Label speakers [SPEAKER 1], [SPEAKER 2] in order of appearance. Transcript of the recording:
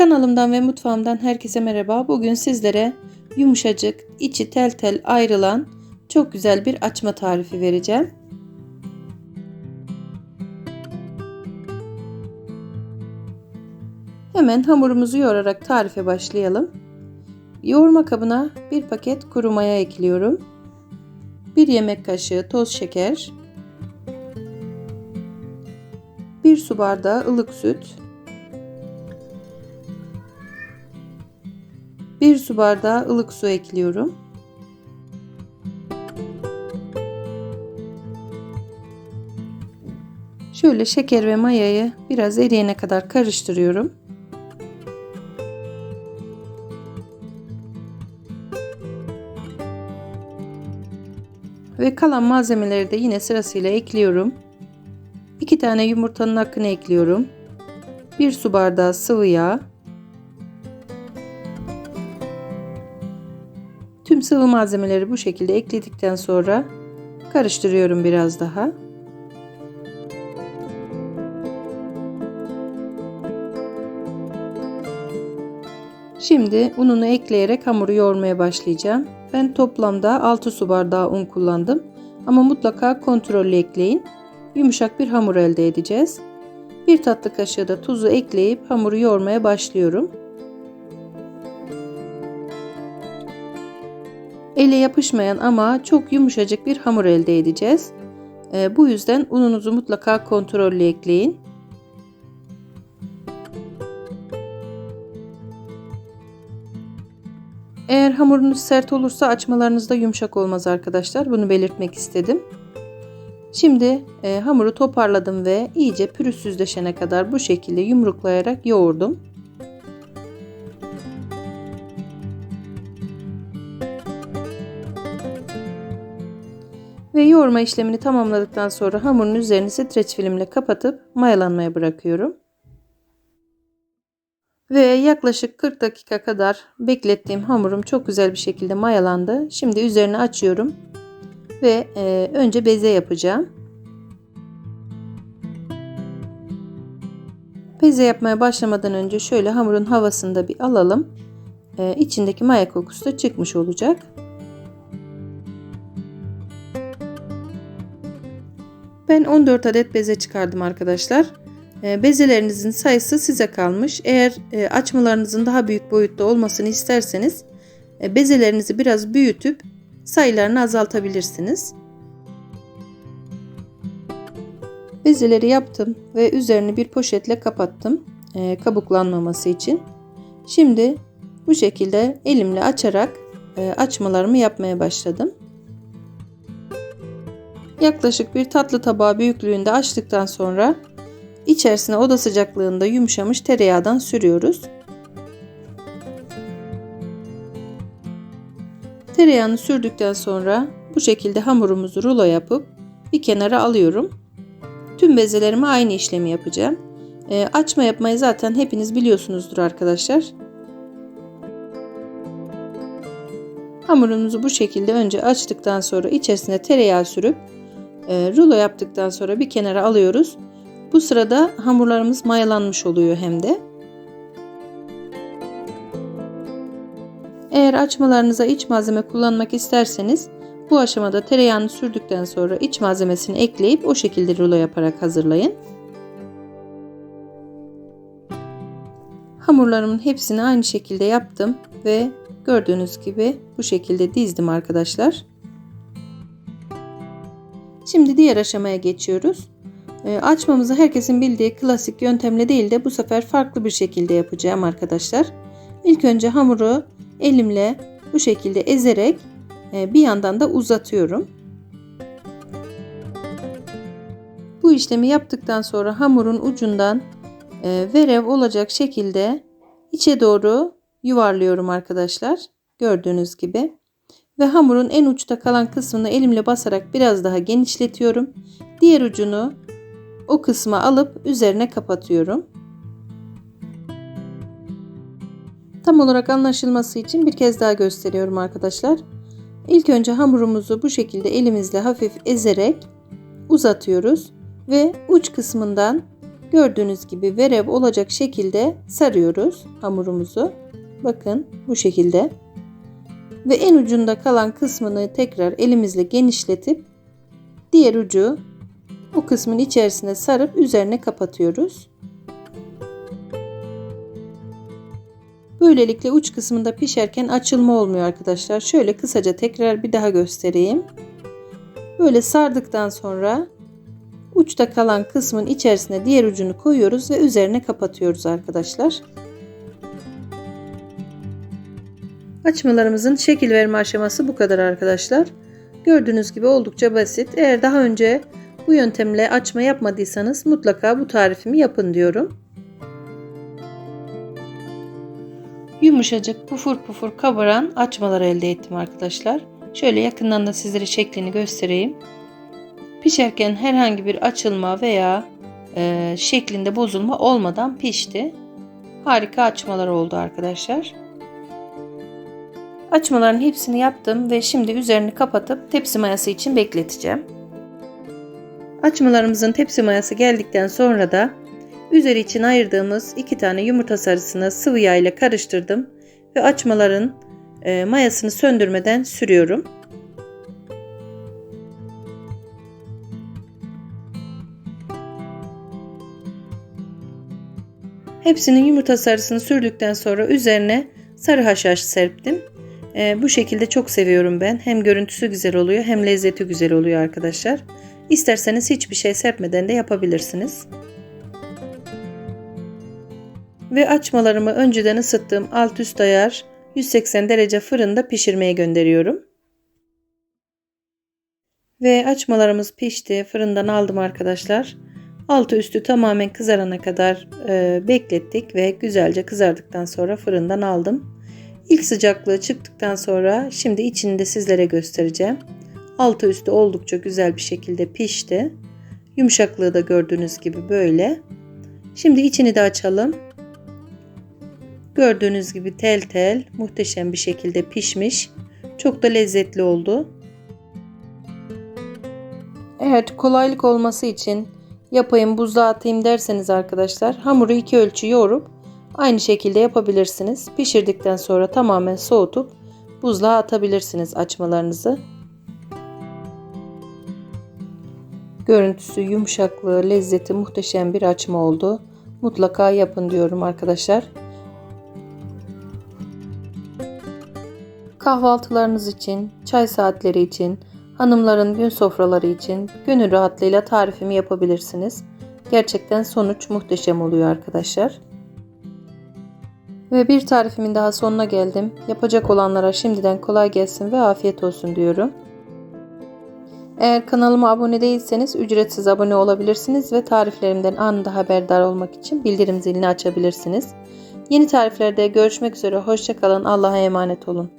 [SPEAKER 1] Kanalımdan ve mutfağımdan herkese merhaba. Bugün sizlere yumuşacık, içi tel tel ayrılan çok güzel bir açma tarifi vereceğim. Hemen hamurumuzu yoğurarak tarife başlayalım. Yoğurma kabına bir paket kuru maya ekliyorum. 1 yemek kaşığı toz şeker, 1 su bardağı ılık süt, 1 su bardağı ılık su ekliyorum. Şöyle şeker ve mayayı biraz eriyene kadar karıştırıyorum. Ve kalan malzemeleri de yine sırasıyla ekliyorum. 2 tane yumurtanın hakkını ekliyorum. 1 su bardağı sıvı yağ. Tüm sıvı malzemeleri bu şekilde ekledikten sonra karıştırıyorum biraz daha. Şimdi ununu ekleyerek hamuru yoğurmaya başlayacağım. Ben toplamda 6 su bardağı un kullandım. Ama mutlaka kontrollü ekleyin. Yumuşak bir hamur elde edeceğiz. Bir tatlı kaşığı da tuzu ekleyip hamuru yoğurmaya başlıyorum. Ele yapışmayan ama çok yumuşacık bir hamur elde edeceğiz. E, bu yüzden ununuzu mutlaka kontrollü ekleyin. Eğer hamurunuz sert olursa açmalarınız da yumuşak olmaz arkadaşlar. Bunu belirtmek istedim. Şimdi e, hamuru toparladım ve iyice pürüzsüzleşene kadar bu şekilde yumruklayarak yoğurdum. Ve yoğurma işlemini tamamladıktan sonra hamurun üzerini streç filmle kapatıp mayalanmaya bırakıyorum. Ve yaklaşık 40 dakika kadar beklettiğim hamurum çok güzel bir şekilde mayalandı. Şimdi üzerini açıyorum ve e, önce beze yapacağım. Beze yapmaya başlamadan önce şöyle hamurun havasını da bir alalım. E, içindeki maya kokusu da çıkmış olacak. Ben 14 adet beze çıkardım arkadaşlar. Ee, bezelerinizin sayısı size kalmış. Eğer e, açmalarınızın daha büyük boyutta olmasını isterseniz e, bezelerinizi biraz büyütüp sayılarını azaltabilirsiniz. Bezeleri yaptım ve üzerini bir poşetle kapattım e, kabuklanmaması için. Şimdi bu şekilde elimle açarak açmalarımı yapmaya başladım. Yaklaşık bir tatlı tabağı büyüklüğünde açtıktan sonra içerisine oda sıcaklığında yumuşamış tereyağdan sürüyoruz. Tereyağını sürdükten sonra bu şekilde hamurumuzu rulo yapıp bir kenara alıyorum. Tüm bezelerime aynı işlemi yapacağım. E, açma yapmayı zaten hepiniz biliyorsunuzdur arkadaşlar. Hamurumuzu bu şekilde önce açtıktan sonra içerisine tereyağı sürüp e, rulo yaptıktan sonra bir kenara alıyoruz. Bu sırada hamurlarımız mayalanmış oluyor hem de. Eğer açmalarınıza iç malzeme kullanmak isterseniz bu aşamada tereyağını sürdükten sonra iç malzemesini ekleyip o şekilde rulo yaparak hazırlayın. Hamurlarımın hepsini aynı şekilde yaptım ve gördüğünüz gibi bu şekilde dizdim arkadaşlar. Şimdi diğer aşamaya geçiyoruz. E, açmamızı herkesin bildiği klasik yöntemle değil de bu sefer farklı bir şekilde yapacağım arkadaşlar. İlk önce hamuru elimle bu şekilde ezerek e, bir yandan da uzatıyorum. Bu işlemi yaptıktan sonra hamurun ucundan e, verev olacak şekilde içe doğru yuvarlıyorum arkadaşlar. Gördüğünüz gibi ve hamurun en uçta kalan kısmını elimle basarak biraz daha genişletiyorum. Diğer ucunu o kısma alıp üzerine kapatıyorum. Tam olarak anlaşılması için bir kez daha gösteriyorum arkadaşlar. İlk önce hamurumuzu bu şekilde elimizle hafif ezerek uzatıyoruz ve uç kısmından Gördüğünüz gibi verev olacak şekilde sarıyoruz hamurumuzu. Bakın bu şekilde. Ve en ucunda kalan kısmını tekrar elimizle genişletip diğer ucu o kısmın içerisine sarıp üzerine kapatıyoruz. Böylelikle uç kısmında pişerken açılma olmuyor arkadaşlar. Şöyle kısaca tekrar bir daha göstereyim. Böyle sardıktan sonra uçta kalan kısmın içerisine diğer ucunu koyuyoruz ve üzerine kapatıyoruz arkadaşlar. Açmalarımızın şekil verme aşaması bu kadar arkadaşlar. Gördüğünüz gibi oldukça basit. Eğer daha önce bu yöntemle açma yapmadıysanız mutlaka bu tarifimi yapın diyorum. Yumuşacık pufur pufur kabaran açmalar elde ettim arkadaşlar. Şöyle yakından da sizlere şeklini göstereyim. Pişerken herhangi bir açılma veya e, şeklinde bozulma olmadan pişti. Harika açmalar oldu arkadaşlar. Açmaların hepsini yaptım ve şimdi üzerini kapatıp tepsi mayası için bekleteceğim. Açmalarımızın tepsi mayası geldikten sonra da üzeri için ayırdığımız iki tane yumurta sarısını sıvı yağ ile karıştırdım ve açmaların e, mayasını söndürmeden sürüyorum. Hepsinin yumurta sarısını sürdükten sonra üzerine sarı haşhaş serptim. E, bu şekilde çok seviyorum ben. Hem görüntüsü güzel oluyor hem lezzeti güzel oluyor arkadaşlar. İsterseniz hiçbir şey serpmeden de yapabilirsiniz. Ve açmalarımı önceden ısıttığım alt üst ayar 180 derece fırında pişirmeye gönderiyorum. Ve açmalarımız pişti. Fırından aldım arkadaşlar. Altı üstü tamamen kızarana kadar e, beklettik ve güzelce kızardıktan sonra fırından aldım. İlk sıcaklığı çıktıktan sonra şimdi içini de sizlere göstereceğim. Altı üstü oldukça güzel bir şekilde pişti. Yumuşaklığı da gördüğünüz gibi böyle. Şimdi içini de açalım. Gördüğünüz gibi tel tel muhteşem bir şekilde pişmiş. Çok da lezzetli oldu. Evet kolaylık olması için yapayım buzluğa atayım derseniz arkadaşlar hamuru iki ölçü yoğurup aynı şekilde yapabilirsiniz. Pişirdikten sonra tamamen soğutup buzluğa atabilirsiniz açmalarınızı. Görüntüsü, yumuşaklığı, lezzeti muhteşem bir açma oldu. Mutlaka yapın diyorum arkadaşlar. Kahvaltılarınız için, çay saatleri için, hanımların gün sofraları için gönül rahatlığıyla tarifimi yapabilirsiniz. Gerçekten sonuç muhteşem oluyor arkadaşlar. Ve bir tarifimin daha sonuna geldim. Yapacak olanlara şimdiden kolay gelsin ve afiyet olsun diyorum. Eğer kanalıma abone değilseniz ücretsiz abone olabilirsiniz ve tariflerimden anında haberdar olmak için bildirim zilini açabilirsiniz. Yeni tariflerde görüşmek üzere. Hoşçakalın. Allah'a emanet olun.